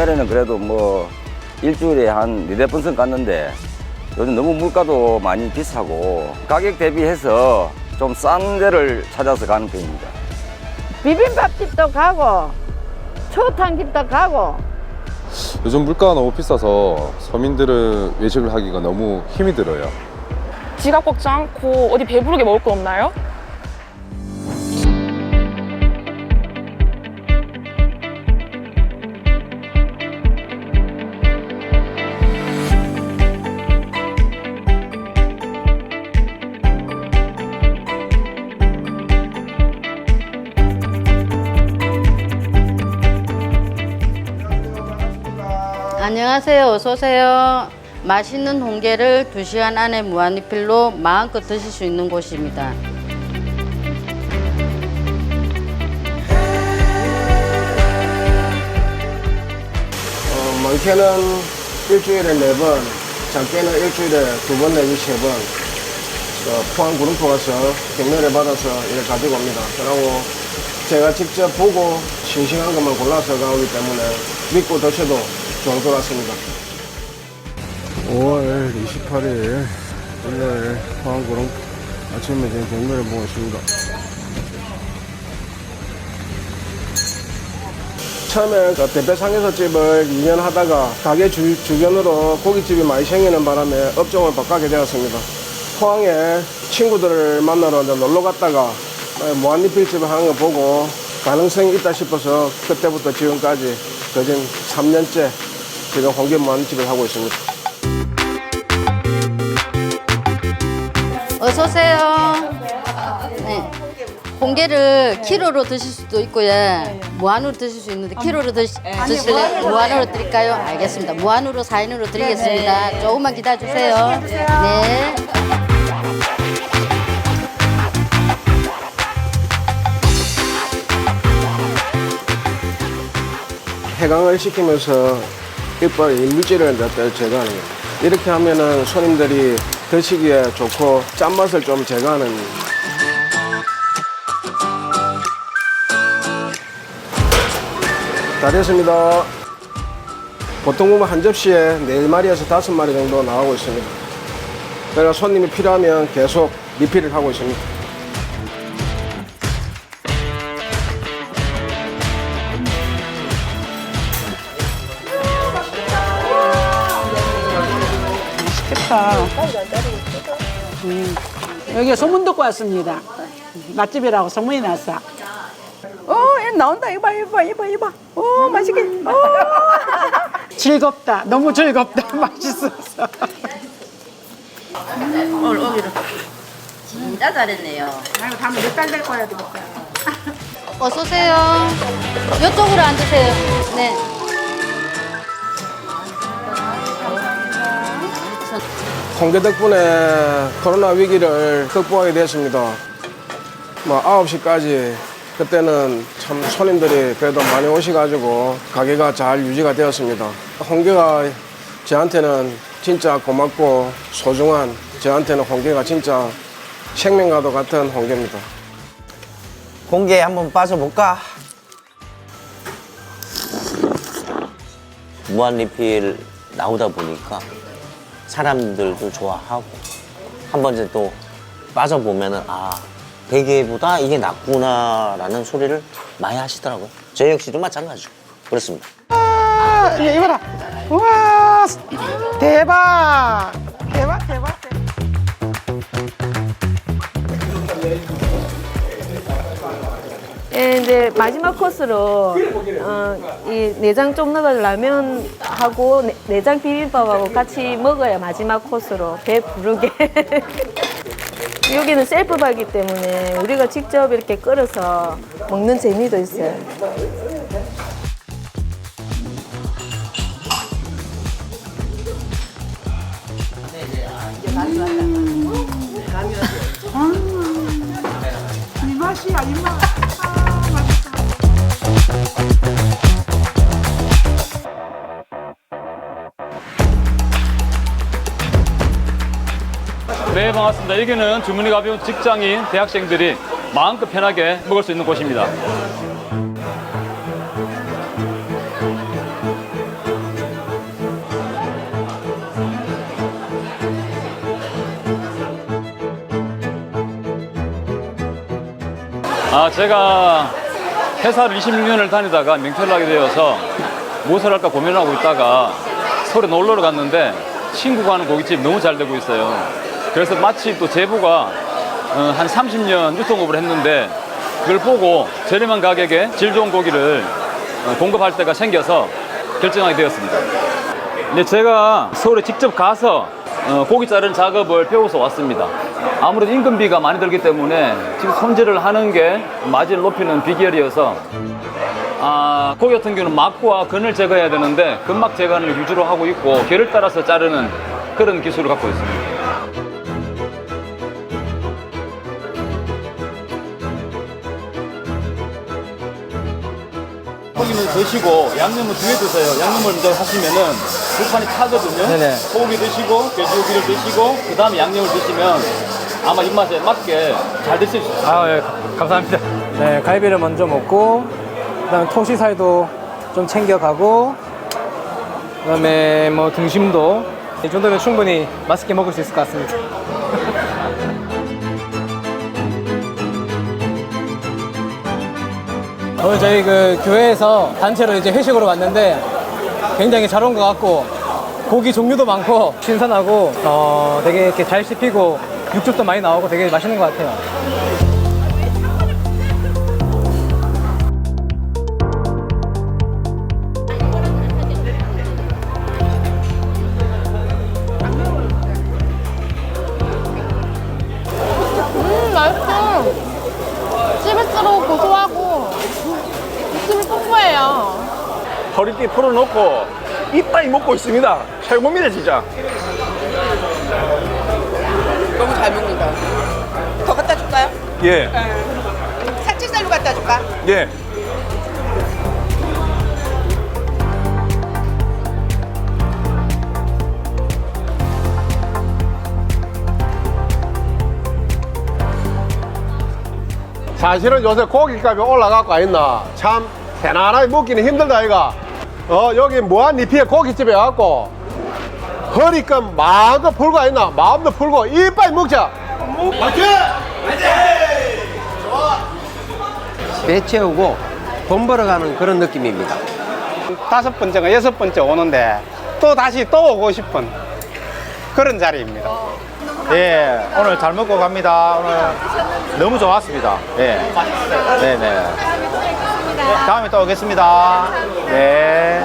옛날에는 그래도 뭐 일주일에 한 네대 번씩 갔는데 요즘 너무 물가도 많이 비싸고 가격 대비해서 좀 싼 데를 찾아서 가는 편입니다. 비빔밥집도 가고 초탕집도 가고 요즘 물가가 너무 비싸서 서민들은 외식을 하기가 너무 힘이 들어요. 지갑 꽉지 않고 어디 배부르게 먹을 거 없나요? 안녕하세요. 어서 오세요. 맛있는 홍게를 2시간 안에 무한리필로 마음껏 드실 수 있는 곳입니다. 어, 많게는 일주일에 네 번, 작게는 일주일에 두번 내지 세 번. 어, 포항 구름포 가서 경매를 받아서 이를 가지고 옵니다. 그리고 제가 직접 보고 싱싱한 것만 골라서 가오기 때문에 믿고 드셔도 같습니다. 5월 28일 일요일 포항 구름 아침에 제 경매를 보고 있습니다. 처음에 그 대패상에서 집을 2년 하다가 가게 주, 주변으로 고깃집이 많이 생기는 바람에 업종을 바꾸게 되었습니다. 포항에 친구들을 만나러 놀러 갔다가 무한리필집을 하는 거 보고 가능성이 있다 싶어서 그때부터 지금까지 거진 3년째 지금 홍게 무한리집을 하고 있습니다. 어서 오세요. 네. 홍게를 키로로 드실 수도 있고요. 무한으로 드실 수 있는데 키로로 드시, 드실래요? 무한으로 드릴까요? 알겠습니다. 무한으로 4인으로 드리겠습니다. 조금만 기다려 주세요. 네. 해강을 시키면서 이빨 이물질을 몇 제거하는 거예요. 이렇게 하면은 손님들이 드시기에 좋고 짠맛을 좀 제거하는 다 됐습니다. 보통 보면 한 접시에 네마리에서 다섯 마리 정도 나가고 있습니다. 그래서 손님이 필요하면 계속 리필을 하고 있습니다. 음. 여기 소문 듣고 왔습니다. 맛집이라고 소문이 났어. 어, 얘 나온다. 이봐, 이봐, 이봐, 이봐. 오, 맛있게. 오. 즐겁다. 너무 즐겁다. 맛있어서. 진짜 잘했네요. 아이고, 다음에 몇달 될 거야, 되겠다. 어서 오세요. 이쪽으로 앉으세요. 네. 홍게 덕분에 코로나 위기를 극복하게 됐습니다. 뭐 9시까지 그때는 참 손님들이 그래도 많이 오셔가지고 가게가 잘 유지가 되었습니다. 홍게가 저한테는 진짜 고맙고 소중한 저한테는 홍게가 진짜 생명과도 같은 홍게입니다. 공기에 한번 빠져볼까? 무한 리필 나오다 보니까 사람들도 좋아하고 한 번 이제 또 빠져보면은 아 베개보다 이게 낫구나라는 소리를 많이 하시더라고요. 저 역시도 마찬가지고 그렇습니다. 예, 이봐라. 우와, 대박. 예, 이제 마지막 코스로 어, 이 내장 쪽너갈 라면하고 내- 내장 비빔밥하고 같이 먹어야 마지막 코스로 배 부르게. 여기는 셀프 바기 때문에 우리가 직접 이렇게 끓여서 먹는 재미도 있어요. 네, 반갑습니다. 여기는 주문이 가벼운 직장인 대학생들이 마음껏 편하게 먹을 수 있는 곳입니다. 아, 제가 회사를 26년을 다니다가 명퇴를 하게 되어서 무엇을 할까 고민을 하고 있다가 서울에 놀러 갔는데 친구가 하는 고깃집 너무 잘 되고 있어요. 그래서 마치 또 제부가 어, 한 30년 유통업을 했는데 그걸 보고 저렴한 가격에 질 좋은 고기를 어, 공급할 때가 생겨서 결정하게 되었습니다. 근데 제가 서울에 직접 가서 어, 고기 자르는 작업을 배워서 왔습니다. 아무래도 인건비가 많이 들기 때문에 지금 손질을 하는 게 마진을 높이는 비결이어서 아, 고기 같은 경우는 막과 근을 제거해야 되는데 근막 제거를 위주로 하고 있고 결을 따라서 자르는 그런 기술을 갖고 있습니다. 고기는 드시고 양념은 뒤에 드세요. 양념을 먼저 하시면은 두 판이 타거든요. 네네. 소고기 드시고 돼지고기를 드시고 그 다음에 양념을 드시면 아마 입맛에 맞게 잘 드실 수 있어요. 아, 예, 감사합니다. 네, 갈비를 먼저 먹고, 그 다음에 토시살도 좀 챙겨가고, 그 다음에 뭐 등심도, 이 정도면 충분히 맛있게 먹을 수 있을 것 같습니다. 오늘 저희 그 교회에서 단체로 이제 회식으로 왔는데 굉장히 잘 온 것 같고 고기 종류도 많고 신선하고 어 되게 이렇게 잘 씹히고 육즙도 많이 나오고 되게 맛있는 것 같아요. 허리띠 풀어놓고 이빨이 먹고 있습니다. 최고입니다, 진짜. 너무 잘 먹는다. 더 갖다 줄까요? 예, 살치살로 갖다 줄까? 예. 사실은 요새 고기값이 올라가고 있나 참 편안하게 먹기는 힘들다 아이가 어 여기 무한리필 고깃집에 와갖고 허리끈 마음껏 풀고 있나 마음도 풀고 이빨 먹자 배 채우고 돈 벌어가는 그런 느낌입니다. 다섯 번째가 여섯 번째 오는데 또 다시 또 오고 싶은 그런 자리입니다. 예, 오늘 잘 먹고 갑니다. 오늘 너무 좋았습니다. 예. 네네. 다음에 또 오겠습니다. 네.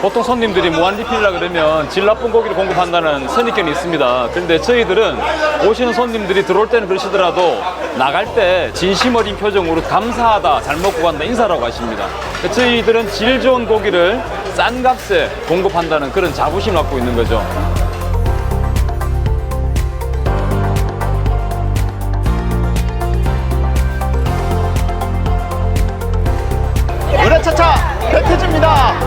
보통 손님들이 무한리필이라 그러면 질 나쁜 고기를 공급한다는 선입견이 있습니다. 그런데 저희들은 오시는 손님들이 들어올 때는 그러시더라도 나갈 때 진심 어린 표정으로 감사하다, 잘 먹고 간다 인사라고 하십니다. 저희들은 질 좋은 고기를 싼 값에 공급한다는 그런 자부심을 갖고 있는 거죠. 감사합니다.